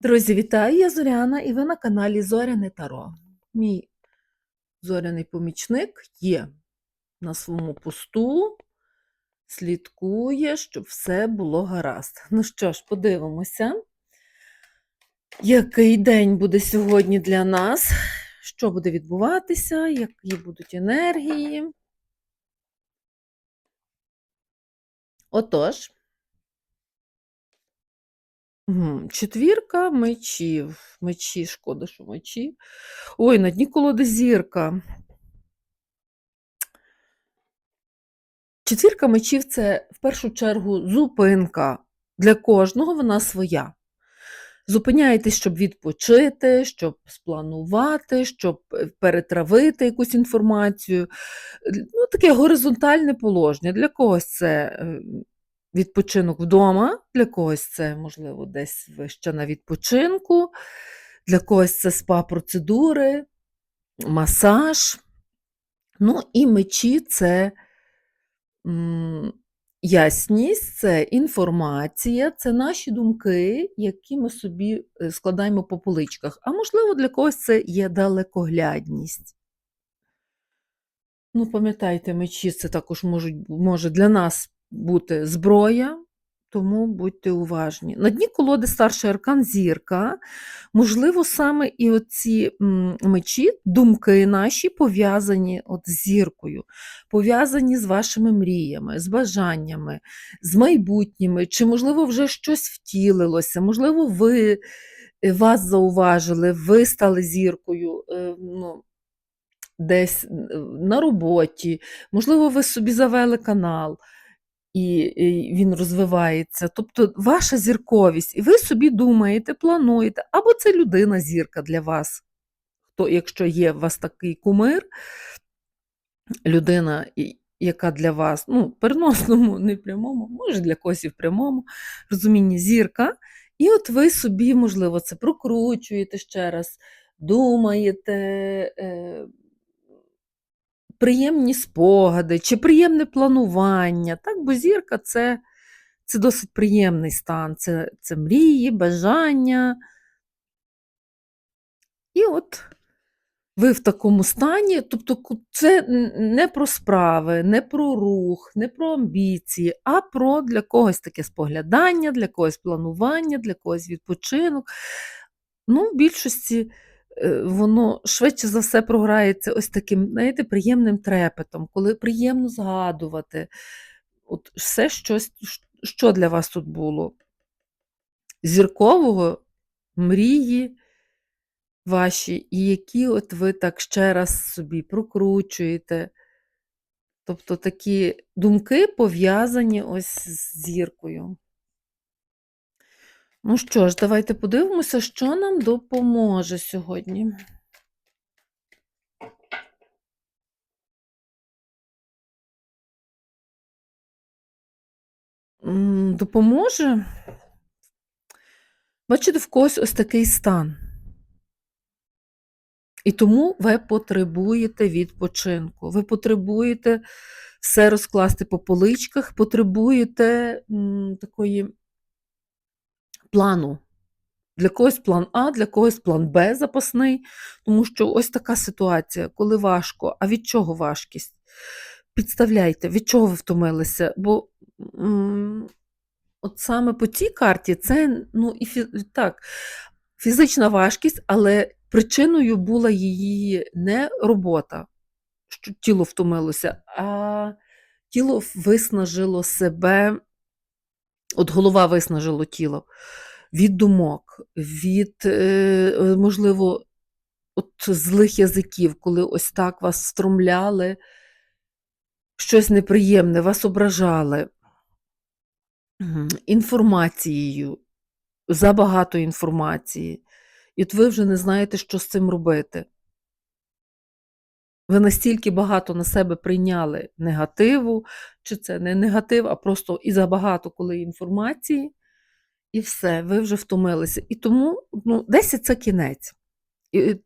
Друзі, вітаю! Я Зоряна і ви на каналі Зоряне Таро. Мій зоряний помічник є на своєму посту, слідкує, щоб все було гаразд. Ну що ж, подивимося, який день буде сьогодні для нас, що буде відбуватися, які будуть енергії. Отож. Четвірка мечів. Мечі, шкода, що мечі. Ой, на дні колоди зірка. Четвірка мечів це в першу чергу зупинка. Для кожного вона своя. Зупиняєтесь, щоб відпочити, щоб спланувати, щоб е, перетравити якусь інформацію. Ну, таке горизонтальне положення. Для когось це е, відпочинок вдома, для когось це, можливо, десь ви ще на відпочинку, для когось це спа-процедури, масаж. Ну і мечі це м, ясність, це інформація, це наші думки, які ми собі е, складаємо по поличках. А можливо, для когось це є далекоглядність. Ну, пам'ятайте, мечі це також можуть, може для нас бути зброя, тому будьте уважні. На дні колоди старший аркан зірка. Можливо, саме і оці мечі, думки наші пов'язані от з зіркою, пов'язані з вашими мріями, з бажаннями, з майбутніми, чи, можливо, вже щось втілилося, можливо, ви е, вас зауважили, ви стали зіркою. е, Ну, десь на роботі, можливо, ви собі завели канал, і, він розвивається. Тобто ваша зірковість, і ви собі думаєте, плануєте, або це людина зірка для вас. Хто, якщо є у вас такий кумир, людина, яка для вас, ну, переносному, не прямому, може для когось і в прямому розумінні зірка. І от ви собі, можливо, це прокручуєте ще раз, думаєте, е, приємні спогади чи приємне планування. Так, бо зірка це, це досить приємний стан, це, це мрії, бажання. І от ви в такому стані, тобто це не про справи, не про рух, не про амбіції, а про для когось таке споглядання, для когось планування, для когось відпочинок. Ну, в більшості воно швидше за все програється ось таким, знаєте, приємним трепетом, коли приємно згадувати. От все щось, що для вас тут було? Зіркового, мрії ваші, і які от ви так ще раз собі прокручуєте. Тобто такі думки пов'язані ось з зіркою. Ну що ж, давайте подивимося, що нам допоможе сьогодні. Допоможе. Бачите, в когось ось такий стан. І тому ви потребуєте відпочинку. Ви потребуєте все розкласти по поличках, потребуєте м, такої плану. Для когось план А, для когось план Б запасний, тому що ось така ситуація, коли важко. А від чого важкість? Підставляйте, від чого ви втомилися? Бо м, от саме по цій карті це ну, і фі... так, фізична важкість, але причиною була її не робота, що тіло втомилося, а тіло виснажило себе, от голова виснажило тіло від думок, від, е, е, можливо, от злих язиків, коли ось так вас стромляли, щось неприємне, вас ображали інформацією, забагато інформації. І от ви вже не знаєте, що з цим робити. Ви настільки багато на себе прийняли негативу, чи це не негатив, а просто і забагато коли інформації, і все, ви вже втомилися. І тому ну, 10 це кінець. І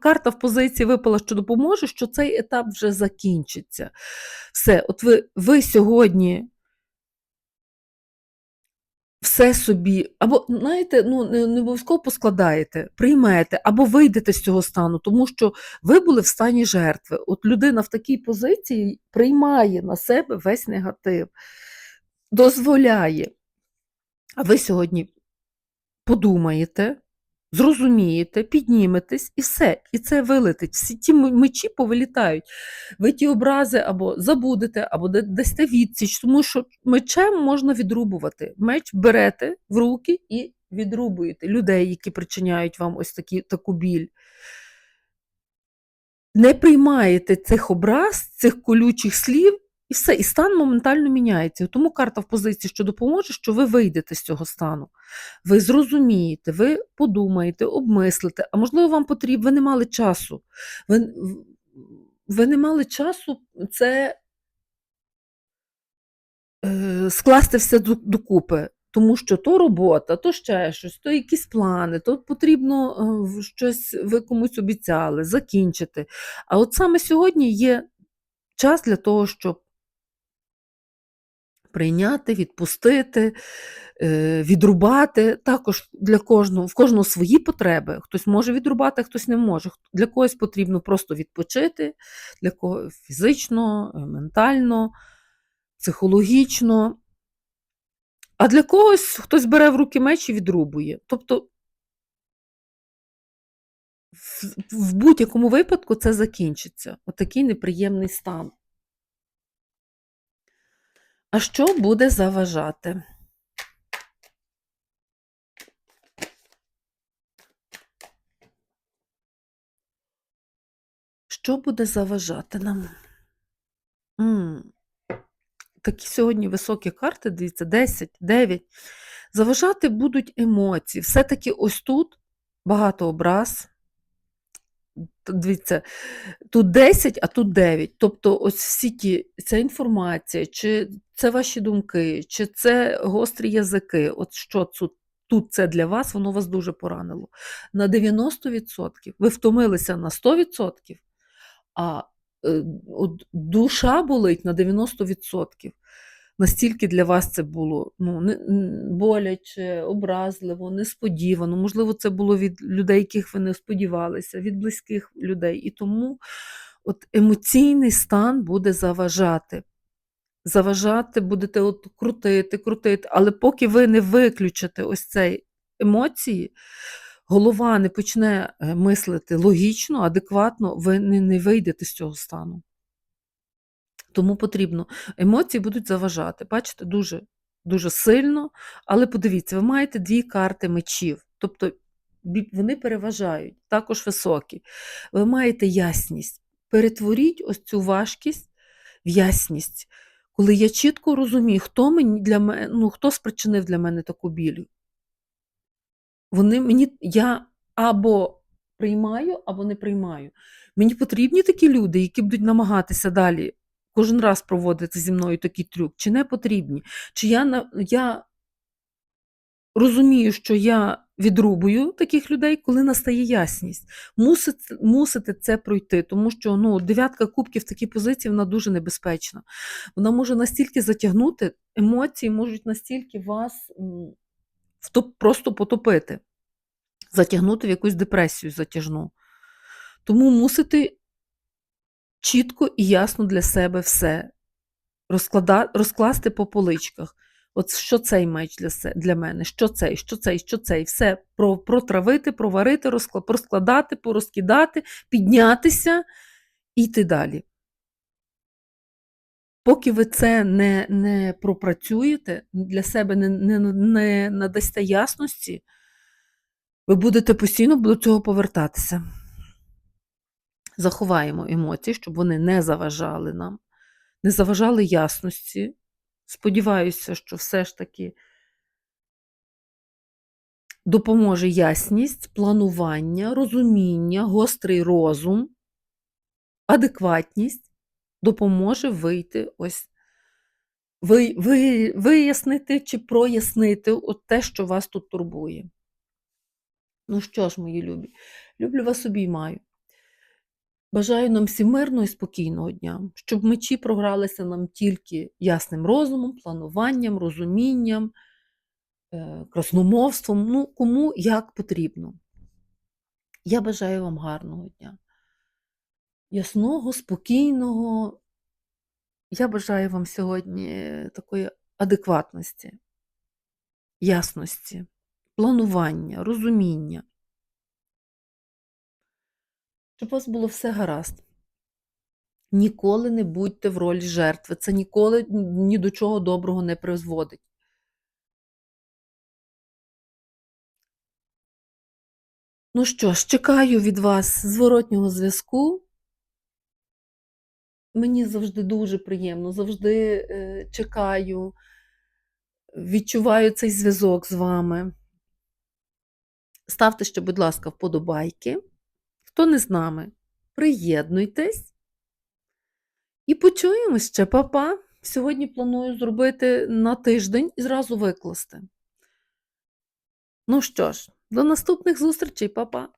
карта в позиції випала, що допоможе, що цей етап вже закінчиться. Все, от ви, ви сьогодні все собі, або, знаєте, ну, не, не обов'язково поскладаєте, приймете, або вийдете з цього стану, тому що ви були в стані жертви. От людина в такій позиції приймає на себе весь негатив, дозволяє. А ви сьогодні подумаєте, зрозумієте, підніметесь і все. І це вилетить. Всі ті мечі повилітають. Ви ті образи або забудете, або да- дасте відсіч, тому що мечем можна відрубувати. Меч берете в руки і відрубуєте людей, які причиняють вам ось такі, таку біль. Не приймаєте цих образ, цих колючих слів, і все, і стан моментально міняється. Тому карта в позиції, що допоможе, що ви вийдете з цього стану. Ви зрозумієте, ви подумаєте, обмислите, а можливо, вам потрібно, ви не мали часу. Ви, ви не мали часу це е, скласти все докупи. Тому що то робота, то ще щось, то якісь плани, то потрібно е, щось ви комусь обіцяли, закінчити. А от саме сьогодні є час для того, щоб прийняти, відпустити, е, відрубати. Також для кожного, в кожного свої потреби. Хтось може відрубати, а хтось не може. Для когось потрібно просто відпочити, для кого фізично, е, ментально, психологічно. А для когось хтось бере в руки меч і відрубує. Тобто в, в будь-якому випадку це закінчиться. Отакий неприємний стан. А що буде заважати? Що буде заважати нам? М, Такі сьогодні високі карти, дивіться, 10, 9. Заважати будуть емоції. Все-таки ось тут багато образ. Дивіться, тут 10, а тут 9. Тобто, ось всі ті, ця інформація, чи це ваші думки, чи це гострі язики, от що тут, тут це для вас, воно вас дуже поранило. На 90%. Ви втомилися на 100%, а е, душа болить на 90%. Настільки для вас це було ну, боляче, образливо, несподівано. Можливо, це було від людей, яких ви не сподівалися, від близьких людей. І тому от емоційний стан буде заважати. Заважати будете от крутити, крутити, але поки ви не виключите ось цей емоції, голова не почне е, мислити логічно, адекватно, ви не, не вийдете з цього стану. Тому потрібно, емоції будуть заважати. Бачите, дуже, дуже сильно. Але подивіться, ви маєте дві карти мечів, тобто вони переважають, також високі. Ви маєте ясність. Перетворіть ось цю важкість в ясність, коли я чітко розумію, хто мені для мене, ну, хто спричинив для мене таку біль. Вони мені, я або приймаю, або не приймаю. Мені потрібні такі люди, які будуть намагатися далі кожен раз проводити зі мною такий трюк, чи не потрібні? Чи я, я розумію, що я відрубую таких людей, коли настає ясність. Мусите, мусите це пройти, тому що ну, дев'ятка кубків в такій позиції вона дуже небезпечна. Вона може настільки затягнути, емоції можуть настільки вас просто потопити, затягнути в якусь депресію затяжну. Тому мусите чітко і ясно для себе все розклада, розкласти по поличках. От що цей меч для, се- для мене, що цей, що цей, що цей, все про, протравити, проварити, розкла, розкладати, порозкидати, піднятися і йти далі. Поки ви це не, не пропрацюєте, для себе не, не, не надасте ясності, ви будете постійно до цього повертатися. Заховаємо емоції, щоб вони не заважали нам, не заважали ясності. Сподіваюся, що все ж таки допоможе ясність, планування, розуміння, гострий розум, адекватність допоможе вийти ось. Ви, ви, вияснити чи прояснити от те, що вас тут турбує. Ну що ж, мої любі, люблю вас обіймаю. Бажаю нам всім мирного і спокійного дня, щоб мечі програлися нам тільки ясним розумом, плануванням, розумінням, е, красномовством, ну, кому як потрібно. Я бажаю вам гарного дня. Ясного, спокійного. Я бажаю вам сьогодні такої адекватності, ясності, планування, розуміння. Щоб у вас було все гаразд. Ніколи не будьте в ролі жертви. Це ніколи ні до чого доброго не призводить. Ну що ж, чекаю від вас зворотнього зв'язку. Мені завжди дуже приємно, завжди е, чекаю, відчуваю цей зв'язок з вами. Ставте ще, будь ласка, вподобайки. Хто не з нами, приєднуйтесь. І почуємо ще, Па-па. Сьогодні планую зробити на тиждень і зразу викласти. Ну що ж, до наступних зустрічей, Па-па.